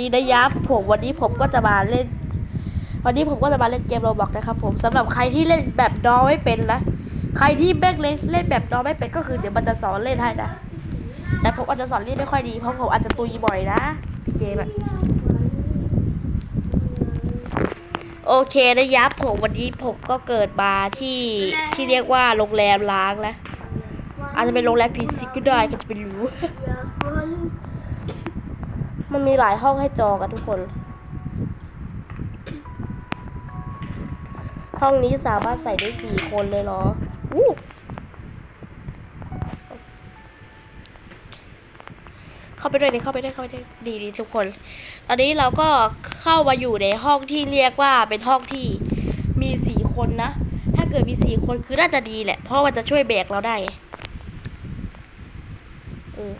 ดีนะยับผมวันนี้ผมก็จะมาเล่น วันนี้ผมก็จะมาเล่นเกมโรบอกนะครับ ผมสำหรับใครที่เล่นแบบดอไม่เป็นนะใครที่แบกเล่นเล่นแบบดอไม่เป็นก็คือเดี๋ยวมันจะสอนเล่นให้นะแต่ผมอาจจะสอนเล่นไม่ค่อยดีเพราะผมอาจจะตุยบ่อยนะเกมอะโอเคนะยับผมวันนี้ผมก็เกิดมาที่ที่เรียกว่าโรงแรมล้างนะอาจจะเป็นโรงแรมผีสิก็ได้ก็จะไปรู้ มันมีหลายห้องให้จองกันทุกคน ห้องนี้สามารถใส่ได้สี่คนเลยเหรออู้เข้าไปด้วยดิเข้าไปด้วยเข้าไปด้วยดีดีทุกคน ตอนนี้เราก็เข้ามาอยู่ในห้องที่เรียกว่าเป็นห้องที่มีสี่คนนะ ถ้าเกิดมีสี่คนคือน่าจะดีแหละ เพราะมันจะช่วยแบกเราได้ เออ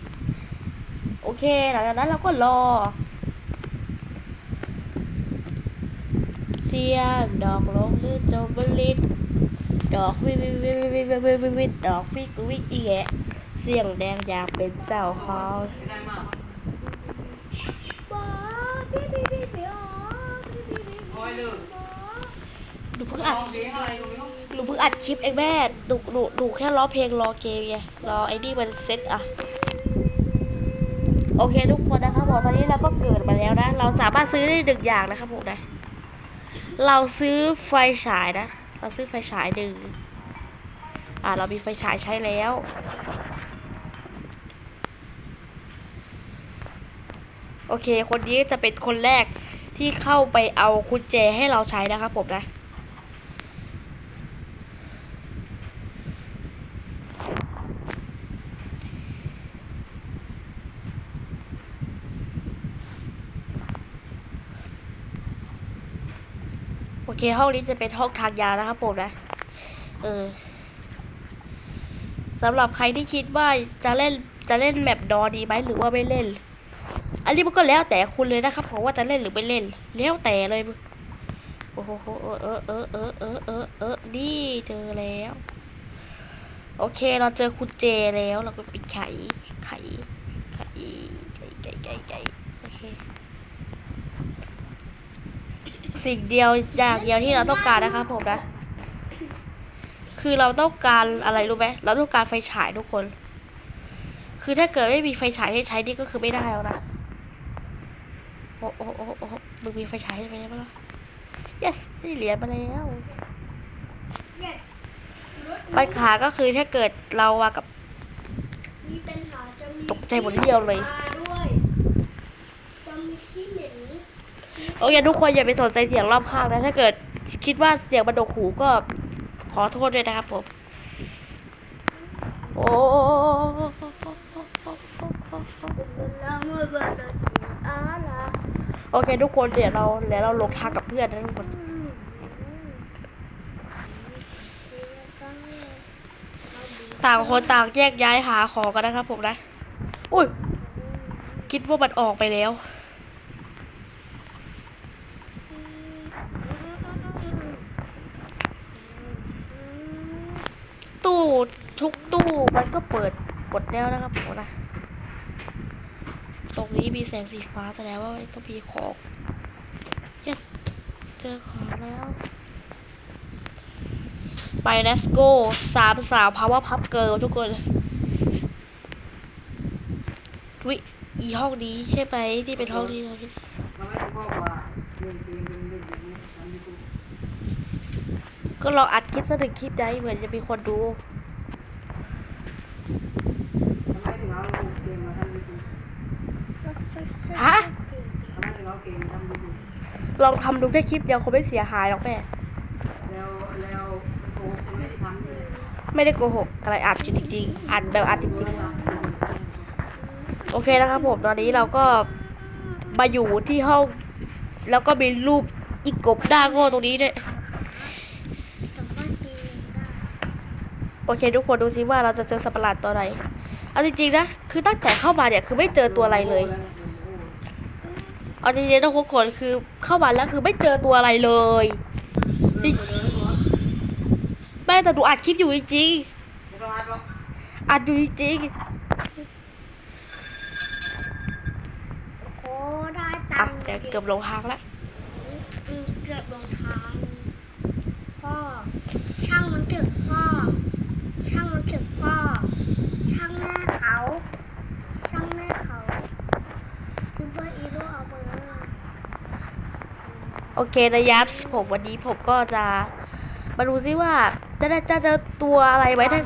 เคหลังจากนั้นเราก็รอ เสียงดอกลงหรือจมบลิดดอกวิวิวิวิวิวิวิวิวิดอกวิกวิอีแกเสียงแดงอยากเป็นเจ้าของหนูเพิ่งอัดหนูเพิ่งอัดคลิปเองแม่หนูหนูหนูแค่ร้องเพลงรอเกมไงรอไอ้นี่มันเซ็ตอะ โอเคทุกคนนะครับผมตอนนี้เราก็เกิดมาแล้วนะ เราสามารถซื้อได้หนึ่งอย่างนะครับผมนะ เราซื้อไฟฉายนะ เราซื้อไฟฉายหนึ่งอ่าเรามีไฟฉายใช้แล้ว โอเค คนนี้จะเป็นคนแรกที่เข้าไปเอากุญแจให้เราใช้นะครับผมนะ เคห้องนี้จะเป็นห้องทางยาวนะครับผมนะ เออสำหรับใครที่คิดว่าจะเล่นจะเล่นแมปดอดีไหมหรือว่าไม่เล่น อันนี้มันก็แล้วแต่คุณเลยนะครับผมว่าจะเล่นหรือไม่เล่น แล้วแต่เลยโอ้โหเออเออเออเออเออเออเออนี่เจอแล้ว โอเคเราเจอคุณเจแล้วเราก็ปิดไขไขไขไขไขไขไขโอเค สิ่งเดียวอย่างเดียวที่เราต้องการนะครับผมนะ คือเราต้องการอะไรรู้ไหมเราต้องการไฟฉายทุกคน คือถ้าเกิดไม่มีไฟฉายให้ใช้นี่ก็คือไม่ได้แล้วนะโอ้โอ้โอ้โอ้มึงมีไฟฉายใช่ไหมล่ะ yes ได้เหรียญมาแล้วปัญหาก็คือถ้าเกิดเราอะกับมีปัญหาจะมีตกใจหมดเดียวเลย มาด้วยจะมีขี้เหม็น โอเคทุกคนอย่าไปสนใจเสียงรอบข้างนะ ถ้าเกิดคิดว่าเสียงมันดกหูก็ขอโทษด้วยนะครับผมโอ้โอเคทุกคนเดี๋ยวเราเดี๋ยวเราลงทางกับเพื่อนนะทุกคนต่างคนต่างแยกย้ายหาของกันนะครับผมนะ อุ้ย คิดว่ามันออกไปแล้ว ตู้ทุกตู้มันก็เปิดกดแล้วนะครับผมนะ ตรงนี้มีแสงสีฟ้าแสดงว่าต้องมีของ yes เจอของแล้ว ไป let's go สามสาว power pup girl ทุกคนวิอีห้องนี้ใช่ไหมที่เป็นห้องที่เราคิด ก็ลองอัดคลิปสักหนึ่งคลิปได้เหมือนจะมีคนดูฮะลองทำดูแค่คลิปเดียวคงไม่เสียหายหรอกแม่ไม่ได้โกหกอะไรอัดจริงๆอัดแบบอัดจริงๆโอเคนะครับผมตอนนี้เราก็มาอยู่ที่ห้อง แล้วก็มีรูปอีกกบหน้าโง่ตรงนี้ด้วย สามารถปีนได้ โอเค ทุกคนดูซิว่าเราจะเจอสัตว์ประหลาดตัวไหนเอาจริงๆนะ คือตั้งแต่เข้ามาเนี่ยคือไม่เจอตัวอะไรเลย เอาจริงๆนะทุกคนคือเข้ามาแล้วคือไม่เจอตัวอะไรเลยจริงแม่แต่ดูอัดคลิปอยู่จริงๆอัดอยู่จริงๆโอ้ได้ตังค์ดี๋ยวเกือบลงทางละอืมเกือบลงทางพ่อช่างมันเถอะพ่อ ช่างมันถอะพ่อ ช่างแม่เขา ช่างแม่เขาคือเบอร์อีโร่เอาเบอร์โอเคนะยับผมวันนี้ผมก็จะมาดูซิว่าจะได้จะเจอตัวอะไรไว้ถ้า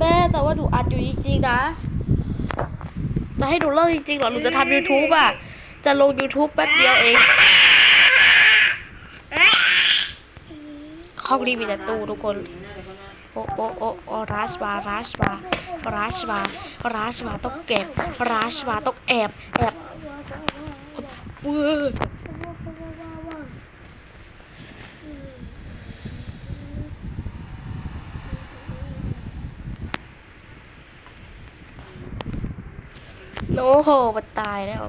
แม่แต่ว่าหนูอัดอยู่จริงๆนะ จะให้หนูเล่าจริงๆเหรอหนูจะทำ YouTube อะ จะลง YouTube แป๊บเดียวเอง ห้องนี้มีแต่ตู้ทุกคน โอ้โอ้โอ้โอ้ราชบาราชบาราชบาราชบาต้องเก็บราชบาต้องแอบแอบเว้ยโอ้โหมันตายแล้ว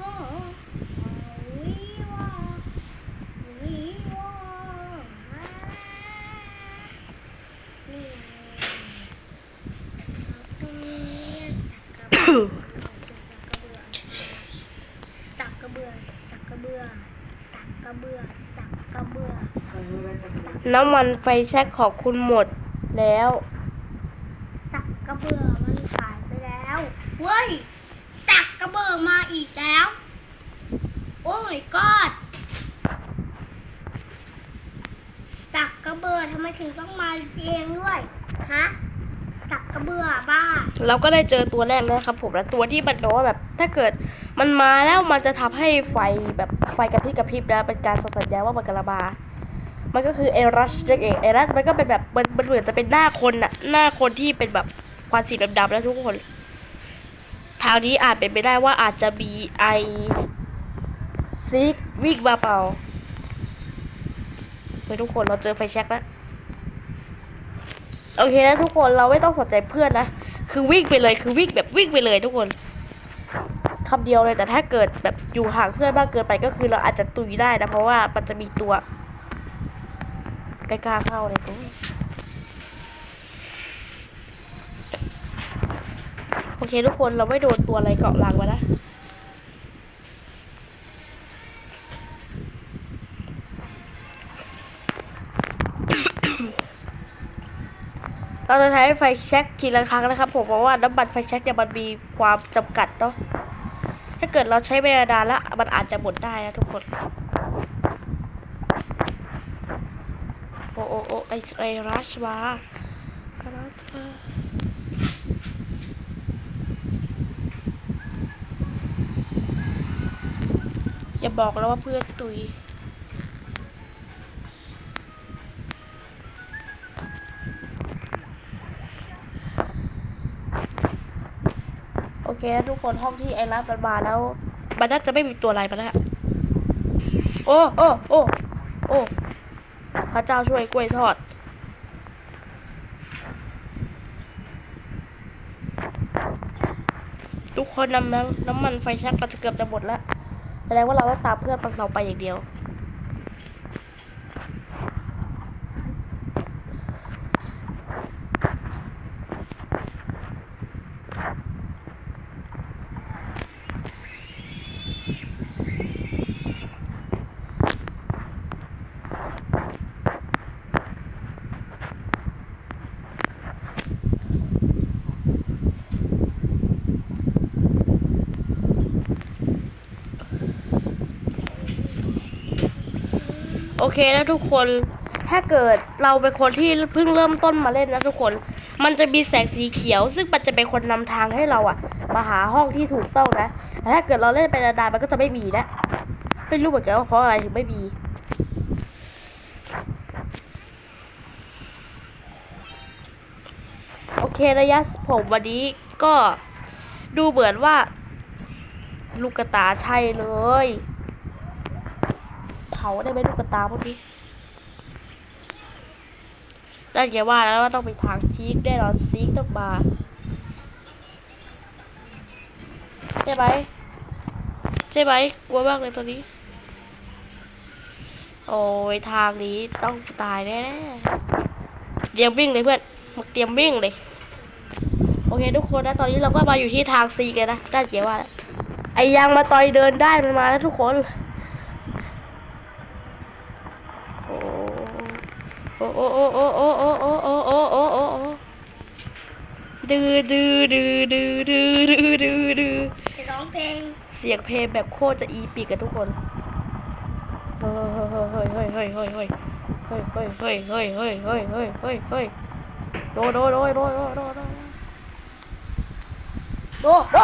วอวิวอวิวอนี่ตรงนี้สักกระเบือสักกระเบือสักกระเบือสักกระเบือสักกระเบือ น้ำมันไฟแช็กของคุณหมดแล้วสักกระเบือมันหายไปแล้วเว้ยสักกระเบือมาอีกแล้ว โอ้ my god สักกระเบือทำไมถึงต้องมาเองด้วยฮะสักกระเบือบ้า เราก็ได้เจอตัวแรกแล้วนะครับผมแล้วตัวที่มันบอกว่าแบบ ถ้าเกิดมันมาแล้วมันจะทำให้ไฟแบบไฟกระพริบกระพริบนะเป็นการส่งสัญญาณว่ามันกำลังมา มันก็คือเอรัสนั่นเองเอรัสมันก็เป็นแบบมันมันเหมือนจะเป็นหน้าคนน่ะหน้าคนที่เป็นแบบควันสีดำๆแล้วทุกคน ทางนี้อาจเป็นไปได้ว่าอาจจะมีไอซิกวิ่งมาเปล่าเฮ้ยทุกคนเราเจอไฟแช็กแล้วโอเคนะทุกคนเราไม่ต้องสนใจเพื่อนนะคือวิ่งไปเลยคือวิ่งแบบวิ่งไปเลยทุกคนคำเดียวเลยแต่ถ้าเกิดแบบอยู่ห่างเพื่อนมากเกินไปก็คือเราอาจจะตุยได้นะเพราะว่ามันจะมีตัว ใกล้ๆเข้าเลยทุกคนโอเคทุกคนเราไม่โดนตัวอะไรเกาะหลังมานะเราจะใช้ไฟแช็กทีละครั้งนะครับผมเพราะว่าน้ำมันไฟแช็กเนี่ยมันมีความจำกัดเนาะถ้าเกิดเราใช้เวลานานแล้วมันอาจจะหมดได้นะทุกคน โอ้โอ้โอ้ ไอไอรัชมารัชมาอย่าบอกแล้วว่าเพื่อนตุยโอเคทุกคนห้องที่ไอรัสมันมาแล้วมันน่าจะไม่มีตัวอะไรมาแล้วโอ้โอ้โอ้โอ้ ระเจ้าช่วยกล้วยทอด ทุกคนน้ำน้ำน้ำมันไฟแชักก็จะเกือบจะหมดแล้วแสดงว่าเราต้องตามเพื่อนเราไปอย่างเดียว โอเคนะทุกคนถ้าเกิดเราเป็นคนที่เพิ่งเริ่มต้นมาเล่นนะทุกคน มันจะมีแสงสีเขียว ซึ่งมันจะเป็นคนนำทางให้เราอะมาหาห้องที่ถูกต้องนะแต่ถ้าเกิดเราเล่นไปนานๆมันก็จะไม่มีนะไม่รู้เหมือนกันว่าเพราะอะไรถึงไม่มีโอเคระยะผมวันนี้ก็ดูเหมือนว่า ลูกกระตาใช่เลยาได้ไหมลูกกระตาพวกนี้นั่นแกว่าแล้วว่าต้องไปทางซีกแน่นอนซีกต้องมาใช่ไหมใช่ไหมกลัวมากเลยตัวนี้ โอ้ยทางนี้ต้องตายแน่ๆเตรียมวิ่งเลยเพื่อนมึงเตรียมวิ่งเลยโอเคทุกคนนะตอนนี้เราก็มาอยู่ที่ทางซีกเลยนะด้านเกียว่าแล้วไอ้ยางมาต่อยเดินได้มันมาแล้วทุกคน โอ้ โอ้โอ้โอ้โอ้โอ้โอ้โอ้โอ้โอ้โอ้โอ้ดื้อดื้อดื้อดื้อดื้อดื้อดื้อดื้อจะร้องเพลง เสียงเพลงแบบโคตรจะอีปีกกันทุกคนเฮ้ยเฮ้ยเฮ้ยเฮ้ยเฮ้ยเฮ้ยเฮ้ยเฮ้ยเฮ้ยเฮ้ยเฮ้ยเฮ้ยเฮ้ยเฮ้ยโดโดโดโดโดโดโดโดโด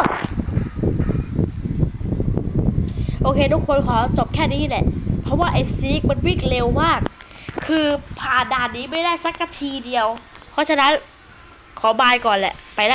โอเคทุกคนขอจบแค่นี้แหละ เพราะว่าไอซีกมันวิ่งเร็วมาก คือผ่านด่านนี้ไม่ได้สักทีเดียว เพราะฉะนั้นขอบายก่อนแหละ ไปละ